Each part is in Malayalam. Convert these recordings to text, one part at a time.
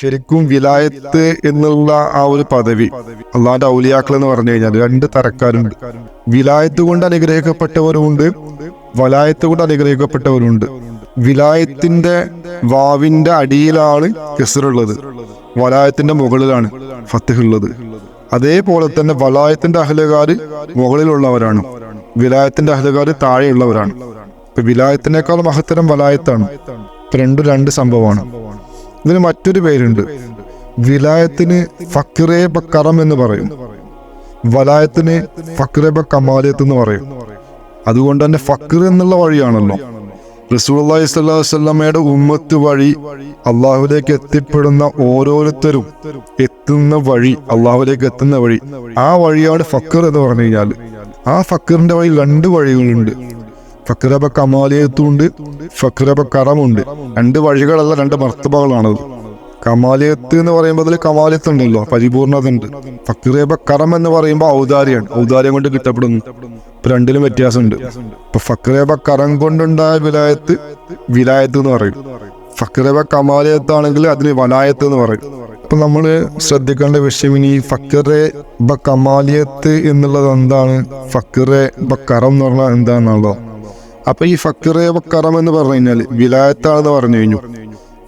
ശരിക്കും വിലായത്ത് എന്നുള്ള ആ ഒരു പദവി അള്ളാന്റെ ഔലിയാക്കൾ എന്ന് പറഞ്ഞു കഴിഞ്ഞാൽ രണ്ട് തരക്കാരുണ്ട്. വിലായത്ത് കൊണ്ട് അനുഗ്രഹിക്കപ്പെട്ടവരുമുണ്ട് വലായത്ത് കൊണ്ട് അനുഗ്രഹിക്കപ്പെട്ടവരുണ്ട് വിലായത്തിന്റെ വാവിന്റെ അടിയിലാണ് കെസറുള്ളത് വലായത്തിന്റെ മുകളിലാണ് ഫത്തഹ് ഉള്ളത് അതേപോലെ തന്നെ വലായത്തിന്റെ അഹലുകാർ മുകളിലുള്ളവരാണ്. വിലായത്തിന്റെ അഹലുകാർ താഴെയുള്ളവരാണ്. ഇപ്പൊ വിലായത്തിനേക്കാൾ മഹത്തരം വലായത്താണ്. രണ്ടും രണ്ട് സംഭവമാണ്. ഇതിന് മറ്റൊരു പേരുണ്ട്. വിലായത്തിന് ഫക്രേബ ബക്കറം എന്ന് പറയും. വലായത്തിന് ഫക്രേബ ബ കമാലിയത്ത് എന്ന് പറയും. അതുകൊണ്ട് തന്നെ ഫക്ർ എന്നുള്ള വഴിയാണല്ലോ. റസൂലി സ്വല്ലാസ്വല്ലമ്മയുടെ ഉമ്മത്ത് വഴി അള്ളാഹുലേക്ക് എത്തിപ്പെടുന്ന ഓരോരുത്തരും എത്തുന്ന വഴി അള്ളാഹുലേക്ക് എത്തുന്ന വഴി ആ വഴിയാണ് ഫക്കർ എന്ന് പറഞ്ഞു കഴിഞ്ഞാൽ ആ ഫക്കറിന്റെ വഴി രണ്ട് വഴികളുണ്ട്. ഫക്രബ കമാലിയത്തുണ്ട് ഫക്രബ കറമുണ്ട് രണ്ട് വഴികളല്ല രണ്ട് മർത്തബകളാണത്. കമാലിയത്ത് എന്ന് പറയുമ്പോൾ അതിൽ കമാലിയത്ത് ഉണ്ടല്ലോ പരിപൂർണത ഉണ്ട് ഫക്രേബ കറം എന്ന് പറയുമ്പോൾ ഔദാര്യാണ് ഔദാര്യം കൊണ്ട് കിട്ടപ്പെടുന്നു. ഇപ്പൊ രണ്ടിലും വ്യത്യാസമുണ്ട്. ഇപ്പൊ ഫക്രേബ കറം കൊണ്ടുണ്ടായ വിലായത്ത് വിലായത്ത് എന്ന് പറയും. ഫക്രബ കമാലിയത്താണെങ്കിൽ അതിന് വലായത്ത് എന്ന് പറയും. അപ്പൊ നമ്മൾ ശ്രദ്ധിക്കേണ്ട വിഷയം ഇനി ഫക്കറെ ബ കമാലിയത്ത് എന്നുള്ളത് എന്താണ്? ഫക്കറെ ബ കറം എന്ന് പറഞ്ഞാൽ എന്താണെന്നുള്ളോ അപ്പൊ ഈ ഫക്കറെ ബ കറം എന്ന് പറഞ്ഞു കഴിഞ്ഞാൽ വിലായത്താണെന്ന് പറഞ്ഞു കഴിഞ്ഞു.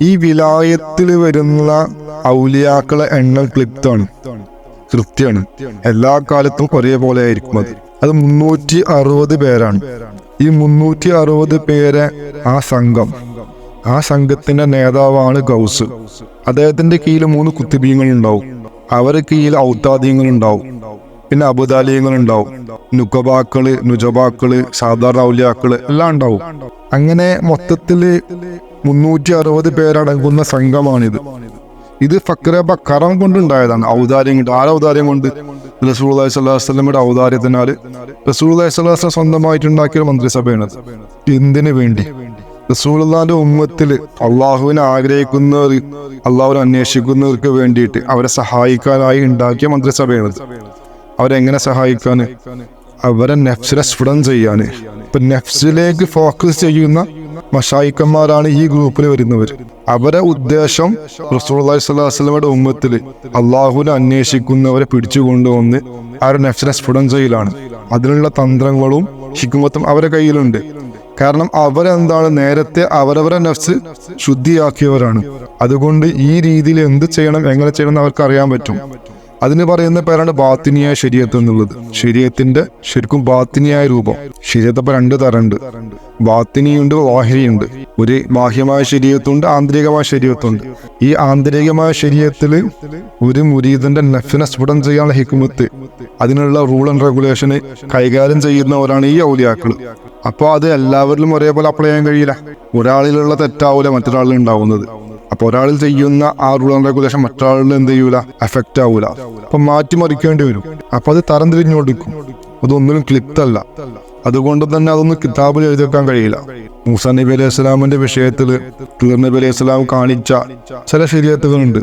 ഈ വിലായത്തിൽ വരുന്ന ഔലിയാക്കളെ എണ്ണം ക്ലിപ്താണ്. കൃത്യാണ്. എല്ലാ കാലത്തും ഒരേപോലെ ആയിരിക്കും അത്. അത് മുന്നൂറ്റി അറുപത് പേരാണ്. ഈ മുന്നൂറ്റി അറുപത് പേരെ ആ സംഘം ആ സംഘത്തിന്റെ നേതാവാണ് ഗൗസ്. അദ്ദേഹത്തിന്റെ കീഴിൽ മൂന്ന് കുത്തിബീങ്ങൾ ഉണ്ടാവും അവരുടെ കീഴിൽ ഔത്താദീങ്ങൾ ഉണ്ടാവും പിന്നെ അബുദാലിയങ്ങൾ ഉണ്ടാവും നുക്കബാക്കൾ നുജബാക്കൾ സാധാരണ ഔലിയാക്കൾ എല്ലാം ഉണ്ടാവും. അങ്ങനെ മൊത്തത്തിൽ മുന്നൂറ്റി അറുപത് പേരടങ്ങുന്ന സംഘമാണിത്. ഇത് ഫക്രബ കറം കൊണ്ടുണ്ടായതാണ്. ഔദാര്യം കൊണ്ട് ആ ഔദാര്യം കൊണ്ട്? റസൂൽ അലൈഹി ഔദാര്യത്തിനാല്. ഔദാര്യത്തിനാൽ റസൂൽ അലൈഹി സ്വലാസ്ലം സ്വന്തമായിട്ടുണ്ടാക്കിയ മന്ത്രിസഭയാണ് എന്തിനു വേണ്ടി? റസൂലുള്ളാന്റെ ഉമ്മത്തിൽ അള്ളാഹുവിനെ ആഗ്രഹിക്കുന്നവർ അള്ളാഹുവിനെ അന്വേഷിക്കുന്നവർക്ക് വേണ്ടിയിട്ട് അവരെ സഹായിക്കാനായി ഉണ്ടാക്കിയ മന്ത്രിസഭയാണിത്. അവരെങ്ങനെ സഹായിക്കാന്? അവരെ നെഫ്സിനെ സ്ഫുടം ചെയ്യാന്. ഇപ്പൊ നെഫ്സിലേക്ക് ഫോക്കസ് ചെയ്യുന്ന മഷായിക്കന്മാരാണ് ഈ ഗ്രൂപ്പിൽ വരുന്നവർ അവരെ ഉദ്ദേശം റസൂള്ളി ഉമ്മത്തിൽ അള്ളാഹുവിനെ അന്വേഷിക്കുന്നവരെ പിടിച്ചുകൊണ്ടുവന്ന് അവരുടെ നെഫ്സിനെ സ്ഫുടം ചെയ്യലാണ്. അതിനുള്ള തന്ത്രങ്ങളും ഹിക്കുമത്തും അവരെ കയ്യിലുണ്ട്. കാരണം അവരെന്താണ്? നേരത്തെ അവരവരെ നഫ്സ് ശുദ്ധിയാക്കിയവരാണ്. അതുകൊണ്ട് ഈ രീതിയിൽ എന്ത് ചെയ്യണം എങ്ങനെ ചെയ്യണം എന്ന് അവർക്ക് അറിയാൻ പറ്റും. അതിന് പറയുന്ന പേരാണ് ബാത്തിനിയായ ശരീരത്ത് എന്നുള്ളത് ശരീരത്തിന്റെ ശരിക്കും ബാത്തിനിയായ രൂപം. ശരീരത്തപ്പോ രണ്ട് തരമുണ്ട്. ബാത്തിനിയുണ്ട് വാഹിനിയുണ്ട്. ഒരു ബാഹ്യമായ ശരീരത്തുണ്ട് ആന്തരികമായ ശരീരത്തുണ്ട്. ഈ ആന്തരികമായ ശരീരത്തിൽ ഒരു മുരീദിന്റെ നെഫിനെ സ്ഫുടം ചെയ്യാനുള്ള ഹിക്കുമത്ത് അതിനുള്ള റൂൾ ആൻഡ് റെഗുലേഷന് കൈകാര്യം ചെയ്യുന്നവരാണ് ഈ ഔലിയാക്കൾ അപ്പോൾ അത് എല്ലാവരിലും ഒരേപോലെ അപ്ലൈ ചെയ്യാൻ കഴിയില്ല. ഒരാളിലുള്ള തെറ്റാവൂല മറ്റൊരാളിൽ ഉണ്ടാവുന്നത്. അപ്പൊ ഒരാൾ ചെയ്യുന്ന ആ റൂൾ ആൻഡ് റെഗുലേഷൻ മറ്റൊരാളിൽ എന്ത് ചെയ്യൂല? എഫക്റ്റ് ആവൂല. അപ്പൊ മാറ്റിമറിക്കേണ്ടി വരും. അപ്പൊ അത് തരം കൊടുക്കും അതൊന്നിനും ക്ലിപ്തല്ല അതുകൊണ്ട് തന്നെ അതൊന്നും കിതാബിൽ എഴുതി വെക്കാൻ കഴിയില്ല. മൂസ നബി അലൈഹി സ്വലാമിന്റെ വിഷയത്തിൽ തീർ നബി അലൈഹി സ്വലാം കാണിച്ച ചില ശരീരത്തുകളുണ്ട്.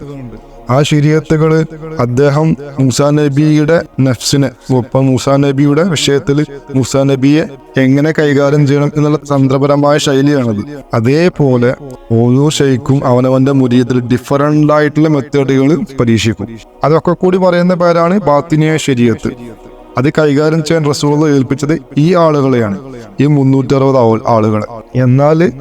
ആ ശരീരത്തുകൾ അദ്ദേഹം മൂസാ നബിയുടെ നഫ്സിനെ ഒപ്പം മൂസാ നബിയുടെ വിഷയത്തിൽ മൂസാ നബിയെ എങ്ങനെ കൈകാര്യം ചെയ്യണം എന്നുള്ള തന്ത്രപരമായ ശൈലിയാണത്. അതേപോലെ ഓരോ ഷെയ്ക്കും അവനവന്റെ മുരീതിൽ ഡിഫറന്റ് ആയിട്ടുള്ള മെത്തേഡുകൾ പരീക്ഷിക്കും. അതൊക്കെ കൂടി പറയുന്ന പേരാണ് ബാത്തിനിയ ശരീരത്ത്. അത് കൈകാര്യം ചെയ്യാൻ റസൂള ഏൽപ്പിച്ചത് ഈ ആളുകളെയാണ്. ഈ മുന്നൂറ്റി അറുപത് ആളുകളെ. എന്നാൽ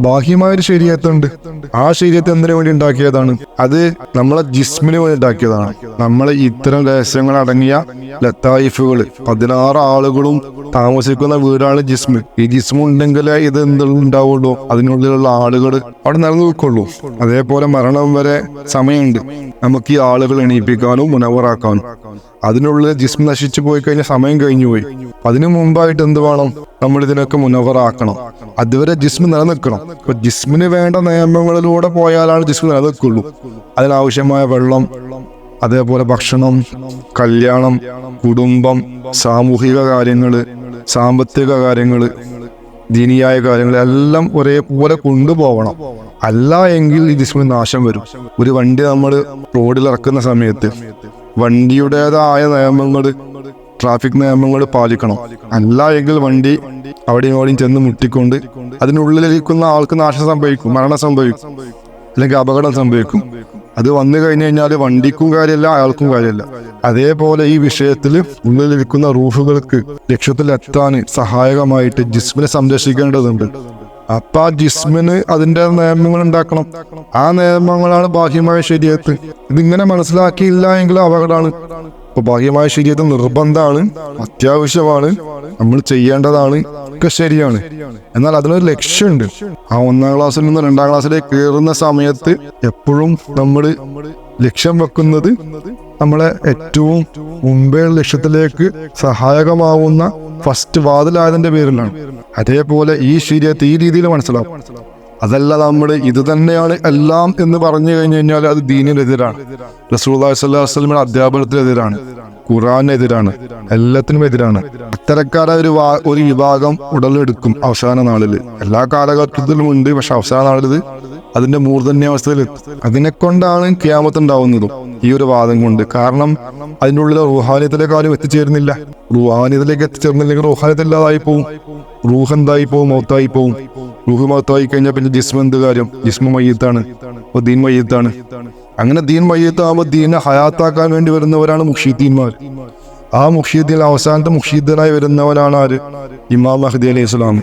ബാഹ്യമായൊരു ശരീരത്തുണ്ട് ആ ശരീരത്തെ എന്തിനു വേണ്ടി ഉണ്ടാക്കിയതാണ്? അത് നമ്മളെ ജിസ്മിന് വേണ്ടി ഉണ്ടാക്കിയതാണ്. നമ്മളെ ഇത്തരം രഹസ്യങ്ങൾ അടങ്ങിയ ലത്തായിഫുകൾ. പതിനാറ് ആളുകളും താമസിക്കുന്ന വീടാണ് ജിസ്മ്. ഈ ജിസ്മ ഉണ്ടെങ്കിലേ ഇത് എന്തുണ്ടാവുള്ളൂ അതിനുള്ളിലുള്ള ആളുകൾ അവിടെ നിലനിൽക്കുള്ളൂ. അതേപോലെ മരണം വരെ സമയമുണ്ട്. നമുക്ക് ഈ ആളുകൾ എണീപ്പിക്കാനും മുനവറാക്കാനും. അതിനുള്ളിൽ ജിസ്മ നശിച്ചു പോയി കഴിഞ്ഞാൽ സമയം കഴിഞ്ഞു പോയി അതിനു മുമ്പായിട്ട് എന്ത് വേണം? നമ്മൾ ഇതിനൊക്കെ മുനവറാക്കണം. അതുവരെ ജിസ്മ നിലനിൽക്കണം. ഇപ്പൊ ജിസ്മിന് വേണ്ട നിയമങ്ങളിലൂടെ പോയാലാണ് ജിസ്മ നിലനിൽക്കുള്ളൂ. അതിനാവശ്യമായ വെള്ളം അതേപോലെ ഭക്ഷണം കല്യാണം കുടുംബം സാമൂഹിക കാര്യങ്ങൾ സാമ്പത്തിക കാര്യങ്ങൾ ദീനിയായ കാര്യങ്ങൾ എല്ലാം ഒരേപോലെ കൊണ്ടുപോകണം അല്ല എങ്കിൽ ഈ ജിസ്മിന് നാശം വരും. ഒരു വണ്ടി നമ്മൾ റോഡിൽ ഇറക്കുന്ന സമയത്ത് വണ്ടിയുടേതായ നിയമങ്ങൾ ട്രാഫിക് നിയമങ്ങൾ പാലിക്കണം. അല്ല എങ്കിൽ വണ്ടി അവിടെയും അവിടെയും ചെന്ന് മുട്ടിക്കൊണ്ട് അതിനുള്ളിലിരിക്കുന്ന ആൾക്ക് നാശം സംഭവിക്കും മരണം സംഭവിക്കും അല്ലെങ്കിൽ അപകടം സംഭവിക്കും. അത് വന്നു കഴിഞ്ഞു കഴിഞ്ഞാൽ വണ്ടിക്കും കാര്യമില്ല അയാൾക്കും കാര്യമില്ല. അതേപോലെ ഈ വിഷയത്തിൽ ഉള്ളിലിരിക്കുന്ന റൂഫുകൾക്ക് ലക്ഷ്യത്തിലെത്താൻ സഹായകമായിട്ട് ജിസ്മിനെ സംരക്ഷിക്കേണ്ടതുണ്ട്. അപ്പൊ ആ ജിസ്മിന് അതിന്റെ നിയമങ്ങൾ ഉണ്ടാക്കണം. ആ നിയമങ്ങളാണ് ബാഹ്യമായ ശരീരത്ത്. ഇതിങ്ങനെ മനസ്സിലാക്കിയില്ല എങ്കിൽ അപകടമാണ്. ഇപ്പൊ ബാഹ്യമായ ശരീരത്ത് നിർബന്ധമാണ് അത്യാവശ്യമാണ് നമ്മൾ ചെയ്യേണ്ടതാണ് ഒക്കെ ശരിയാണ്. എന്നാൽ അതിനൊരു ലക്ഷ്യമുണ്ട്. ആ ഒന്നാം ക്ലാസ്സിൽ നിന്ന് രണ്ടാം ക്ലാസ്സിലേക്ക് കയറുന്ന സമയത്ത് എപ്പോഴും നമ്മൾ ലക്ഷ്യം വെക്കുന്നത് നമ്മളെ ഏറ്റവും മുമ്പേ ലക്ഷ്യത്തിലേക്ക് സഹായകമാവുന്ന ഫസ്റ്റ് വാതിലായതിന്റെ പേരിലാണ്. അതേപോലെ ഈ ശരീരത്തെ ഈ രീതിയിൽ മനസ്സിലാവും. അതല്ല നമ്മൾ ഇത് തന്നെയാണ് എല്ലാം എന്ന് പറഞ്ഞു കഴിഞ്ഞു കഴിഞ്ഞാൽ അത് ദീനിനെതിരാണ്. റസൂൽ വസ്ലമിയുടെ അധ്യാപനത്തിനെതിരാണ് ഖുറാനെതിരാണ് എല്ലാത്തിനും എതിരാണ് അത്തരക്കാരായ ഒരു ഒരു വിഭാഗം ഉടലെടുക്കും അവസാന നാളിൽ. എല്ലാ കാലഘട്ടത്തിലും ഉണ്ട് പക്ഷെ അവസാന നാളിൽ അതിന്റെ മൂർധന്യാവസ്ഥയിൽ അതിനെ കൊണ്ടാണ് ക്യാമത്ത് ഉണ്ടാവുന്നതും ഈ ഒരു വാദം കൊണ്ട്. കാരണം അതിന്റെ ഉള്ളിൽ റുഹാനിയത്തിലേക്ക് ആരും എത്തിച്ചേരുന്നില്ല. റുഹാനിയത്തിലേക്ക് എത്തിച്ചേർന്നില്ലെങ്കിൽ റുഹാനിയത്തില്ലാതായി പോവും. റൂഹ് എന്തായി പോവും മൗത്തായി പോവും. റൂഹ് മൗത്തായി കഴിഞ്ഞാൽ പിന്നെ ജിസ്മ എന്ത് കാര്യം? ജിസ്മ മയ്യത്താണ്. അപ്പൊ ദീൻ മയ്യത്താണ്. അങ്ങനെ ദീൻ മയ്യത്താകുമ്പോൾ ദീനെ ഹയാത്താക്കാൻ വേണ്ടി വരുന്നവരാണ് മുഷീദ്ദീന്മാർ ആ മുഷീദ്ദീൻ അവസാനത്തെ മുഷീദ്ദീനായി വരുന്നവനാണ് ആര്? ഇമാം മഹദി അലൈഹി സ്വലാം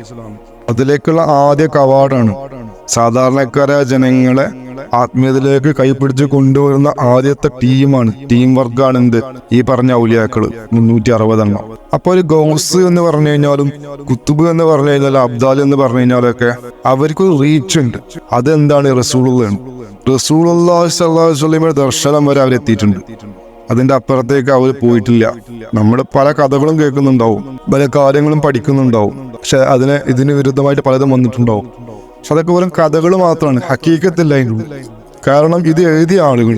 അതിലേക്കുള്ള ആദ്യ കവാടാണ്. സാധാരണക്കാരായ ജനങ്ങളെ ആത്മീയതയിലേക്ക് കൈപ്പിടിച്ച് കൊണ്ടുവരുന്ന ആദ്യത്തെ ടീമാണ് ടീം വർക്കാണ് എന്ത് ഈ പറഞ്ഞ ഔലിയാക്കൾ മുന്നൂറ്റി അറുപതെണ്ണം അപ്പൊ ഒരു ഗോസ് എന്ന് പറഞ്ഞു കഴിഞ്ഞാലും കുത്തുബ് എന്ന് പറഞ്ഞു കഴിഞ്ഞാൽ അബ്ദാൽ എന്ന് പറഞ്ഞു കഴിഞ്ഞാലൊക്കെ അവർക്കൊരു റീച്ച് ഉണ്ട്. അതെന്താണ് റസൂളുള്ളതാണ് റസൂൾ ദർശനം വരെ അവരെത്തിയിട്ടുണ്ട് അതിന്റെ അപ്പുറത്തേക്ക് അവർ പോയിട്ടില്ല. നമ്മൾ പല കഥകളും കേൾക്കുന്നുണ്ടാവും പല കാര്യങ്ങളും പഠിക്കുന്നുണ്ടാവും. പക്ഷെ അതിന് ഇതിന് വിരുദ്ധമായിട്ട് പലതും വന്നിട്ടുണ്ടാവും. പക്ഷെ അതൊക്കെ വെറും കഥകൾ മാത്രമാണ് ഹക്കീക്കത്തില്ല കാരണം ഇത് എഴുതിയ ആളുകൾ.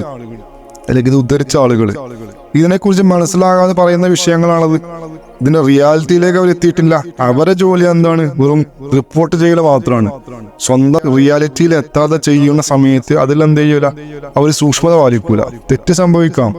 അല്ലെങ്കിൽ ഇത് ഉദ്ധരിച്ച ആളുകൾ. ഇതിനെക്കുറിച്ച് മനസ്സിലാകാതെ പറയുന്ന വിഷയങ്ങളാണത്. ഇതിന്റെ റിയാലിറ്റിയിലേക്ക് അവർ എത്തിയിട്ടില്ല. അവരെ ജോലി എന്താണ്? വെറും റിപ്പോർട്ട് ചെയ്യൽ മാത്രമാണ്. സ്വന്തം റിയാലിറ്റിയിൽ എത്താതെ ചെയ്യുന്ന സമയത്ത് അതിൽ എന്ത് ചെയ്യൂല? അവർ സൂക്ഷ്മത പാലിക്കൂല. തെറ്റ് സംഭവിക്കാം.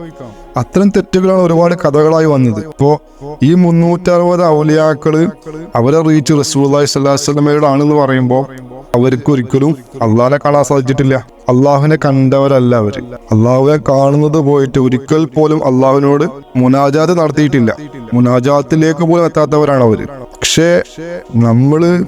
അത്തരം തെറ്റുകളാണ് ഒരുപാട് കഥകളായി വന്നത്. ഇപ്പോ ഈ മുന്നൂറ്ററുപത് ഔലിയാക്കൾ അവരെ റീച്ച് റസൂലി സ്വല്ലാസ്ലമയുടെ ആണെന്ന് പറയുമ്പോൾ അവർക്ക് ഒരിക്കലും അള്ളാഹിനെ കാണാൻ സാധിച്ചിട്ടില്ല. അള്ളാഹുവിനെ കണ്ടവരല്ല അവർ അള്ളാഹുവിനെ കാണുന്നത് പോയിട്ട് ഒരിക്കൽ പോലും അള്ളാഹുവിനോട് മുനാജാത്ത് നടത്തിയിട്ടില്ല. മുനാജാത്തിലേക്ക് പോലും എത്താത്തവരാണ് അവർ. പക്ഷേ നമ്മൾ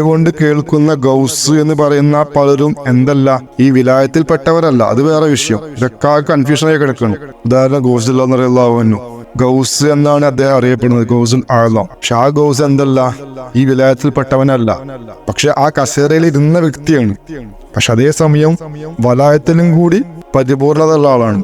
കൊണ്ട് കേൾക്കുന്ന ഗൗസ് എന്ന് പറയുന്ന പലരും എന്തല്ല ഈ വിലായത്തിൽപ്പെട്ടവരല്ല. അത് വേറെ വിഷയം. ഇതൊക്കെ കൺഫ്യൂഷനായി കിടക്കണം. ഉദാഹരണം ഗൗസ് എന്ന് പറയുന്നു ഗൗസ് എന്നാണ് അദ്ദേഹം അറിയപ്പെടുന്നത്. ഗൗസുൽ ആളം. പക്ഷെ ആ ഗൗസ് എന്തല്ല? ഈ വിലയത്തിൽപ്പെട്ടവനല്ല. പക്ഷെ ആ കസേരയിൽ ഇരുന്ന വ്യക്തിയാണ്. പക്ഷെ അതേസമയം വലായത്തിലും കൂടി പരിപൂർണത ഉള്ള ആളാണ്.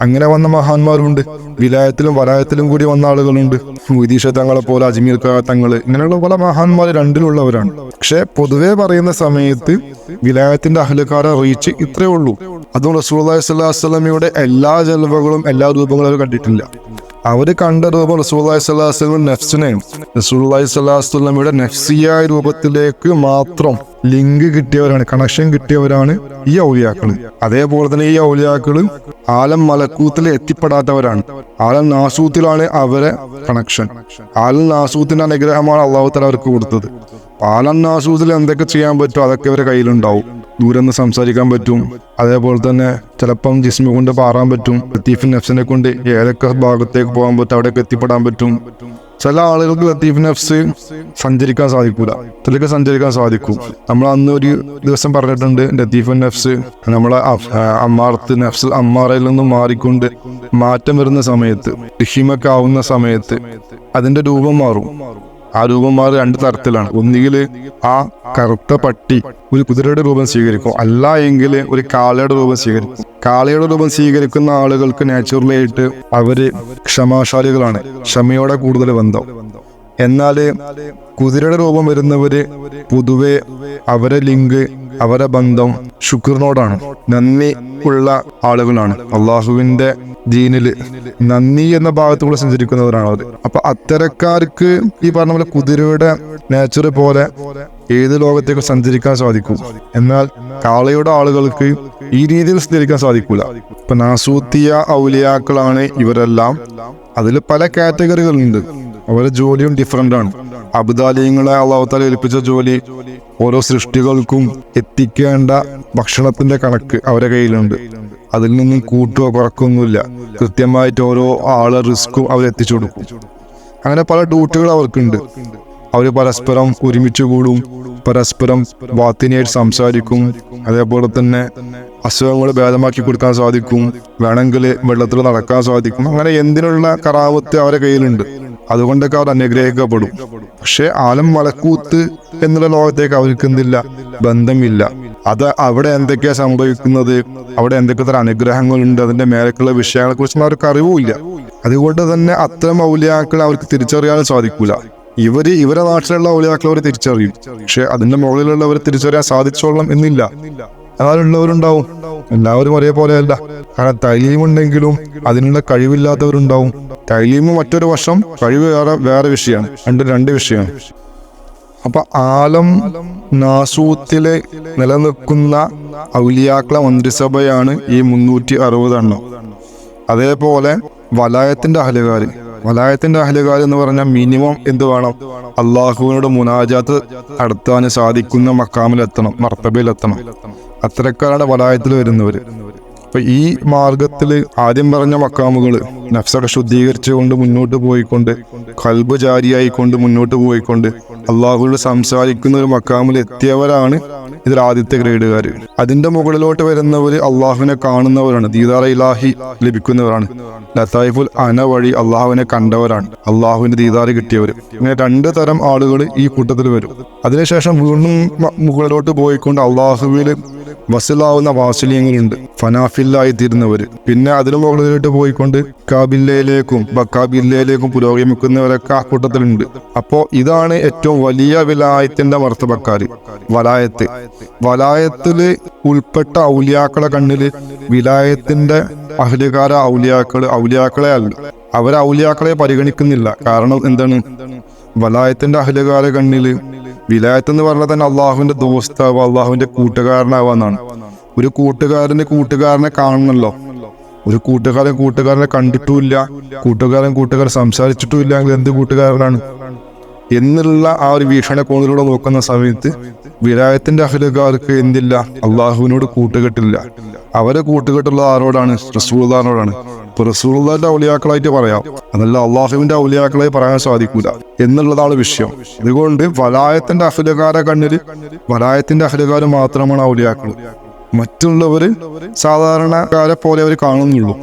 അങ്ങനെ വന്ന മഹാന്മാരുണ്ട്. വിലായത്തിലും വലായത്തിലും കൂടി വന്ന ആളുകളുണ്ട്. വിദീഷ തങ്ങളെ പോലെ അജ്മീർ തങ്ങൾ ഇങ്ങനെയുള്ള പല മഹാന്മാർ രണ്ടിലുള്ളവരാണ്. പക്ഷെ പൊതുവെ പറയുന്ന സമയത്ത് വിലായത്തിന്റെ അഹ്ലക്കാരെ റീച്ച് ഇത്രയേ ഉള്ളൂ. അതും റസൂൽ സ്വലാസ്ലമിയുടെ എല്ലാ ജലവകളും എല്ലാ രൂപങ്ങളും കണ്ടിട്ടില്ല. അവർ കണ്ട രൂപം റസൂല്ലായി സ്വലാസ്ലം നെഫ്സിനെയും റസൂല്ലായി സ്വലാസ്ലമിയുടെ നെഫ്സിയായ രൂപത്തിലേക്ക് മാത്രം ലിങ്ക് കിട്ടിയവരാണ് കണക്ഷൻ കിട്ടിയവരാണ് ഈ ഔലിയാക്കൾ അതേപോലെ തന്നെ ഈ ഔലിയാക്കൾ ആലം മലക്കൂത്തിൽ എത്തിപ്പെടാത്തവരാണ്. ആലം നാസൂത്തിലാണ് അവരെ കണക്ഷൻ ആലം നാസൂത്തിന്റെ അനുഗ്രഹമാണ് അള്ളാഹുത്തല തല അവർക്ക് കൊടുത്തത്. ആലം നാസൂത്തിൽ എന്തൊക്കെ ചെയ്യാൻ പറ്റുമോ അതൊക്കെ അവരുടെ കയ്യിലുണ്ടാവും. ദൂരെ നിന്ന് സംസാരിക്കാൻ പറ്റും. അതേപോലെ തന്നെ ചിലപ്പം ജിസ്മി കൊണ്ട് പാറാൻ പറ്റും. ലത്തീഫ് നഫ്സിനെ കൊണ്ട് ഏതൊക്കെ ഭാഗത്തേക്ക് പോകാൻ പറ്റും അവിടേക്ക് എത്തിപ്പെടാൻ പറ്റും. ചില ആളുകൾക്ക് ലത്തീഫ് നഫ്സ് സഞ്ചരിക്കാൻ സാധിക്കൂല. ചിലർക്ക് സഞ്ചരിക്കാൻ സാധിക്കും. നമ്മൾ അന്ന് ഒരു ദിവസം പറഞ്ഞിട്ടുണ്ട് ലത്തീഫ് നഫ്സ് നമ്മളെ അമ്മാർത്ത് നഫ്സ് അമ്മാറയിൽ നിന്നും മാറിക്കൊണ്ട് മാറ്റം വരുന്ന സമയത്ത് ഋഷിമൊക്കെ ആവുന്ന സമയത്ത് അതിന്റെ രൂപം മാറും. ആ രൂപം മാറി രണ്ട് തരത്തിലാണ്. ഒന്നുകിൽ ആ കറുത്ത പട്ടി ഒരു കുതിരയുടെ രൂപം സ്വീകരിക്കും. അല്ല എങ്കിൽ ഒരു കാളയുടെ രൂപം സ്വീകരിക്കും. കാളയുടെ രൂപം സ്വീകരിക്കുന്ന ആളുകൾക്ക് നാച്ചുറലി ആയിട്ട് അവർ ക്ഷമാശാലികളാണ്. ക്ഷമയോടെ കൂടുതൽ ബന്ധം. എന്നാൽ കുതിരയുടെ രൂപം വരുന്നവര് പൊതുവെ അവരെ ലിങ്ക് അവരെ ബന്ധം ശുക്രനോടാണ്. നന്ദി ഉള്ള ആളുകളാണ്. അള്ളാഹുവിന്റെ ദീനിൽ നന്ദി എന്ന ഭാഗത്തൂടെ സഞ്ചരിക്കുന്നവരാണ് അവർ. അപ്പൊ അത്തരക്കാർക്ക് ഈ പറഞ്ഞ പോലെ കുതിരയുടെ നേച്ചർ പോലെ ഏത് ലോകത്തേക്കും സഞ്ചരിക്കാൻ സാധിക്കും? എന്നാൽ കാളയുടെ ആളുകൾക്ക് ഈ രീതിയിൽ സഞ്ചരിക്കാൻ സാധിക്കൂല. ഇപ്പൊ നാസൂത്തിയ ഔലിയാക്കളാണ് ഇവരെല്ലാം. അതിൽ പല കാറ്റഗറികളുണ്ട്. അവരുടെ ജോലിയും ഡിഫറെന്റ് ആണ്. അബുദാലിയങ്ങളെ അള്ളാഹുത്താല ഏൽപ്പിച്ച ജോലി ഓരോ സൃഷ്ടികൾക്കും എത്തിക്കേണ്ട ഭക്ഷണത്തിന്റെ കണക്ക് അവരുടെ കയ്യിലുണ്ട്. അതിൽ നിന്നും കൂട്ടുകയോ കുറക്കൊന്നുമില്ല. കൃത്യമായിട്ട് ഓരോ ആളെ റിസ്ക്കും അവരെത്തിച്ചു കൊടുക്കും. അങ്ങനെ പല ഡ്യൂട്ടികൾ അവർക്കുണ്ട്. അവർ പരസ്പരം ഒരുമിച്ച് കൂടും പരസ്പരം വാത്തിനായിട്ട് സംസാരിക്കും അതേപോലെ തന്നെ അസുഖങ്ങൾ ഭേദമാക്കി കൊടുക്കാൻ സാധിക്കും വേണമെങ്കിൽ വെള്ളത്തിൽ നടക്കാൻ സാധിക്കും. അങ്ങനെ എന്തിനുള്ള കറാവത്ത് അവരെ കയ്യിലുണ്ട്. അതുകൊണ്ടൊക്കെ അവർ അനുഗ്രഹിക്കപ്പെടും. പക്ഷെ ആലം മലക്കൂത്ത് എന്നുള്ള ലോകത്തേക്ക് അവർക്ക് എന്തില്ല? ബന്ധമില്ല. അത് അവിടെ എന്തൊക്കെയാ സംഭവിക്കുന്നത്? അവിടെ എന്തൊക്കെ തരം അനുഗ്രഹങ്ങളുണ്ട്? അതിന്റെ മേലേക്കുള്ള വിഷയങ്ങളെ കുറിച്ചുള്ള അവർക്ക് അറിവുമില്ല. അതുകൊണ്ട് തന്നെ അത്തരം മൗലിയാക്കൾ അവർക്ക് തിരിച്ചറിയാനും സാധിക്കൂല. ഇവർ ഇവരെ നാട്ടിലുള്ള മൗലിയാക്കൾ അവർ തിരിച്ചറിയും. പക്ഷെ അതിന്റെ മുകളിലുള്ളവർ തിരിച്ചറിയാൻ സാധിച്ചോളണം എന്നില്ല. എന്നാലുള്ളവരുണ്ടാവും. എല്ലാവരും ഒരേപോലെയല്ല. കാരണം തൈലീം ഉണ്ടെങ്കിലും അതിനുള്ള കഴിവില്ലാത്തവരുണ്ടാവും. തൈലീമ് മറ്റൊരു വർഷം കഴിവ് വേറെ വേറെ വിഷയമാണ്. രണ്ട് രണ്ട് വിഷയമാണ്. അപ്പൊ ആലം നാസൂത്തിലെ നിലനിൽക്കുന്ന ഔലിയാക്കള മന്ത്രിസഭയാണ് ഈ മുന്നൂറ്റി അറുപത് എണ്ണം അതേപോലെ വലായത്തിന്റെ അഹലുകാർ വലായത്തിന്റെ അഹലുകാർ എന്ന് പറഞ്ഞാൽ മിനിമം എന്ത് വേണം? അള്ളാഹുവിനോട് മുനാജാത്ത് നടത്താൻ സാധിക്കുന്ന മക്കാമിലെത്തണം മർത്തബയിലെത്തണം. അത്തരക്കാരാണ് വലായത്തിൽ വരുന്നവര്. അപ്പൊ ഈ മാർഗത്തിൽ ആദ്യം പറഞ്ഞ മക്കാമുകൾ നഫ്സൊക്കെ ശുദ്ധീകരിച്ചുകൊണ്ട് മുന്നോട്ട് പോയിക്കൊണ്ട് കൽബ് ജാരിയായിക്കൊണ്ട് മുന്നോട്ട് പോയിക്കൊണ്ട് അള്ളാഹുയോട് സംസാരിക്കുന്ന ഒരു മക്കാമിൽ എത്തിയവരാണ് ഇതിൽ ആദ്യത്തെ ഗ്രേഡുകാർ അതിന്റെ മുകളിലോട്ട് വരുന്നവർ അള്ളാഹുവിനെ കാണുന്നവരാണ്. ദീദാറ ഇലാഹി ലഭിക്കുന്നവരാണ്. ലത്തായിഫുൽ അന വഴി അള്ളാഹുവിനെ കണ്ടവരാണ്. അള്ളാഹുവിന്റെ ദീദാറ് കിട്ടിയവർ ഇങ്ങനെ രണ്ട് തരം ആളുകൾ ഈ കൂട്ടത്തിൽ വരും. അതിനുശേഷം വീണ്ടും മുകളിലോട്ട് പോയിക്കൊണ്ട് അള്ളാഹുവിൽ വസിലാവുന്ന വാസല്യങ്ങളുണ്ട്. ഫനാഫില്ലായി തീരുന്നവർ പിന്നെ അതിനു മുകളിലോട്ട് പോയിക്കൊണ്ട് കാബില്ലയിലേക്കും ബക്കാബില്ലയിലേക്കും പുരോഗമിക്കുന്നവരൊക്കെ ആ കൂട്ടത്തിലുണ്ട്. അപ്പോ ഇതാണ് ഏറ്റവും വലിയ വിലായത്തിന്റെ മർത്തബക്കാര് വലായത്ത്. വലായത്തിൽ ഉൾപ്പെട്ട ഔലിയാക്കളെ കണ്ണിൽ വിലായത്തിന്റെ അഹ്ലികാര ഔലിയാക്കൾ ഔലിയാക്കളെ അല്ല. അവർ ഔലിയാക്കളെ പരിഗണിക്കുന്നില്ല. കാരണം എന്താണ്? വലായത്തിന്റെ അഹ്ലികാര കണ്ണിൽ വിലായത്ത് എന്ന് പറഞ്ഞാൽ തന്നെ അള്ളാഹുവിന്റെ ദോസ്താവ് അള്ളാഹുവിന്റെ കൂട്ടുകാരനാവാന്നാണ് ഒരു കൂട്ടുകാരന് കൂട്ടുകാരനെ കാണണമല്ലോ ഒരു കൂട്ടുകാരൻ കൂട്ടുകാരനെ കണ്ടിട്ടുമില്ല കൂട്ടുകാരൻ കൂട്ടുകാരൻ സംസാരിച്ചിട്ടുമില്ല എങ്കിൽ എന്ത് കൂട്ടുകാരനാണ്? എന്നുള്ള ആ ഒരു വീക്ഷണകോണിലൂടെ നോക്കുന്ന സമയത്ത് വിലായത്തിന്റെ അഹലുകാർക്ക് എന്തില്ല അള്ളാഹുവിനോട് കൂട്ടുകെട്ടില്ല. അവരെ കൂട്ടുകെട്ടുള്ള ആരോടാണ്? റസൂൽദാനോടാണ് ഇപ്പൊ റസൂൽദാന്റെ ഔലിയാക്കളായിട്ട് പറയാം. അതല്ല അള്ളാഹുവിന്റെ ഔലിയാക്കളെ പറയാൻ സാധിക്കൂല. എന്നുള്ളതാണ് വിഷയം. അതുകൊണ്ട് വലായത്തിന്റെ അഹ്ലകാര കണ്ണിൽ വലായത്തിന്റെ അഹലുകാര് മാത്രമാണ് ഔലിയാക്കൾ മറ്റുള്ളവര് സാധാരണക്കാരെ പോലെ അവർ കാണുന്നുള്ളൂ.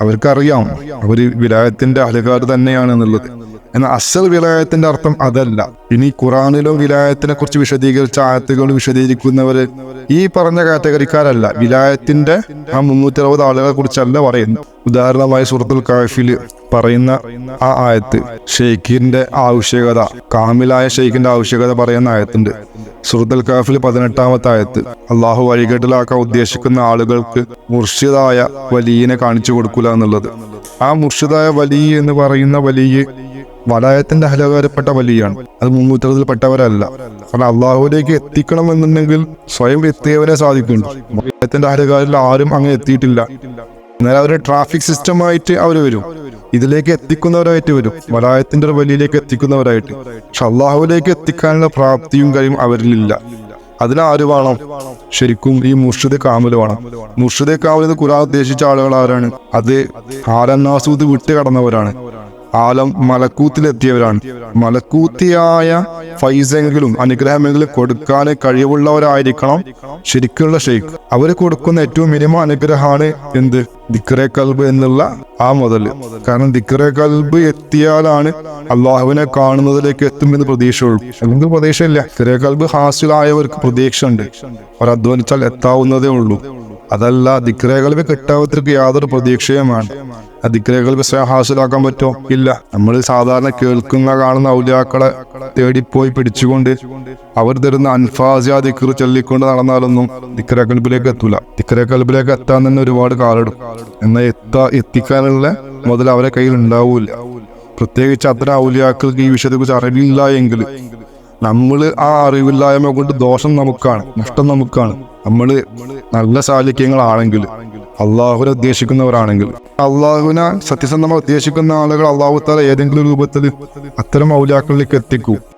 അവർക്കറിയാം അവർ വിലായത്തിന്റെ അഹലുകാർ തന്നെയാണ് എന്നുള്ളത്. എന്നാൽ അസൽ വിലായത്തിന്റെ അർത്ഥം അതല്ല. ഇനി ഖുറാനിലോ വിലായത്തിനെ കുറിച്ച് വിശദീകരിച്ച ആയത്തുകൾ വിശദീകരിക്കുന്നവർ ഈ പറഞ്ഞ കാറ്റഗറിക്കാരല്ല. വിലായത്തിന്റെ ആ മുന്നൂറ്റി അറുപത് ആളുകളെ കുറിച്ചല്ല പറയുന്നു ഉദാഹരണമായി സുഹൃത്തുൽ കാഫിൽ പറയുന്ന ആ ആയത്ത് ഷെയ്ഖിന്റെ ആവശ്യകത കാമിലായ ഷെയ്ഖിന്റെ ആവശ്യകത പറയുന്ന ആയത്തുണ്ട്. സുഹൃത്തുൽ കാഫിൽ പതിനെട്ടാമത്തെ ആയത്ത് അള്ളാഹു വഴികേട്ടിലാക്കാൻ ഉദ്ദേശിക്കുന്ന ആളുകൾക്ക് മുർഷിദായ വലിയനെ കാണിച്ചു കൊടുക്കൂല എന്നുള്ളത്. ആ മുർഷിദായ വലിയ എന്ന് പറയുന്ന വലിയ വലായത്തിന്റെ അഹലകാരപ്പെട്ട വലിയാണ്. അത് മുമ്പൂത്തരത്തിൽ പെട്ടവരല്ല. കാരണം എത്തിക്കണം എന്നുണ്ടെങ്കിൽ സ്വയം എത്തിയവരെ സാധിക്കുന്നു. വലായത്തിന്റെ അഹലകാരിൽ ആരും അങ്ങനെ എത്തിയിട്ടില്ല. എന്നാൽ അവരുടെ ട്രാഫിക് സിസ്റ്റമായിട്ട് അവർ വരും. ഇതിലേക്ക് എത്തിക്കുന്നവരായിട്ട് വരും. വലായത്തിന്റെ വലിയിലേക്ക് എത്തിക്കുന്നവരായിട്ട്. പക്ഷെ അള്ളാഹുവിലേക്ക് എത്തിക്കാനുള്ള പ്രാപ്തിയും കഴിയും അവരിലില്ല അതിനാര് വേണം? ശരിക്കും ഈ മുർഷിദ് കാമൽ വേണം. മുർഷിദ് കാമൽ എന്ന് ഉദ്ദേശിച്ച ആളുകൾ ആരാണ്? അത് ആരന്നാസൂത് വിട്ട് കടന്നവരാണ് ആലം മലക്കൂത്തിലെത്തിയവരാണ്. മലക്കൂത്തിയായ ഫൈസെങ്കിലും അനുഗ്രഹമെങ്കിലും കൊടുക്കാൻ കഴിവുള്ളവരായിരിക്കണം ശരിക്കുള്ള ഷെയ്ഖ്. അവർ കൊടുക്കുന്ന ഏറ്റവും മിനിമം അനുഗ്രഹമാണ് എന്ത്? ദിക്റെ കൽബ് എന്നുള്ള ആ മുതൽ. കാരണം ദിക്റെ കൽബ് എത്തിയാലാണ് അള്ളാഹുവിനെ കാണുന്നതിലേക്ക് എത്തുമെന്ന് പ്രതീക്ഷയുള്ളൂ. അല്ലെങ്കിൽ പ്രതീക്ഷയില്ല. ദിക്റെ കൽബ് ഹാസിലായവർക്ക് പ്രതീക്ഷ ഉണ്ട് അവർ അധ്വാനിച്ചാൽ എത്താവുന്നതേ ഉള്ളൂ. അതല്ല ദിക്റെ കൽബ് കിട്ടാത്തവർക്ക് യാതൊരു പ്രതീക്ഷയും സ്വയം ഹാസിലാക്കാൻ പറ്റുമോ ഇല്ല. നമ്മൾ സാധാരണ കേൾക്കുന്ന കാണുന്ന ഔലിയാക്കളെ തേടിപ്പോയി പിടിച്ചുകൊണ്ട് അവർ തരുന്ന അൻഫാസിയ ചൊല്ലിക്കൊണ്ട് നടന്നാലൊന്നും ദിക്റെ കൽബിലേക്ക് എത്തൂല. ദിക്റെ കൽബിലേക്ക് എത്താൻ തന്നെ ഒരുപാട് കാലെടുക്കും. എന്നാൽ എത്താ എത്തിക്കാനുള്ള മുതൽ അവരെ കയ്യിൽ ഉണ്ടാവൂല. പ്രത്യേകിച്ച് അത്ര ഔലിയാക്കൾക്ക് ഈ വിഷയത്തെക്കുറിച്ച് അറിവില്ല എങ്കിൽ നമ്മൾ ആ അറിവില്ലായ്മ കൊണ്ട് ദോഷം നമുക്കാണ് നഷ്ടം നമുക്കാണ്. നമ്മൾ നല്ല സാലിക്യങ്ങളാണെങ്കിൽ അള്ളാഹുവിനെ ഉദ്ദേശിക്കുന്നവരാണെങ്കിൽ. അള്ളാഹുവിനെ സത്യസന്ധമായി ഉദ്ദേശിക്കുന്ന ആളുകൾ അള്ളാഹു താല ഏതെങ്കിലും രൂപത്തിൽ അത്തരം ഔലിയാക്കളിലേക്ക് എത്തിക്കും.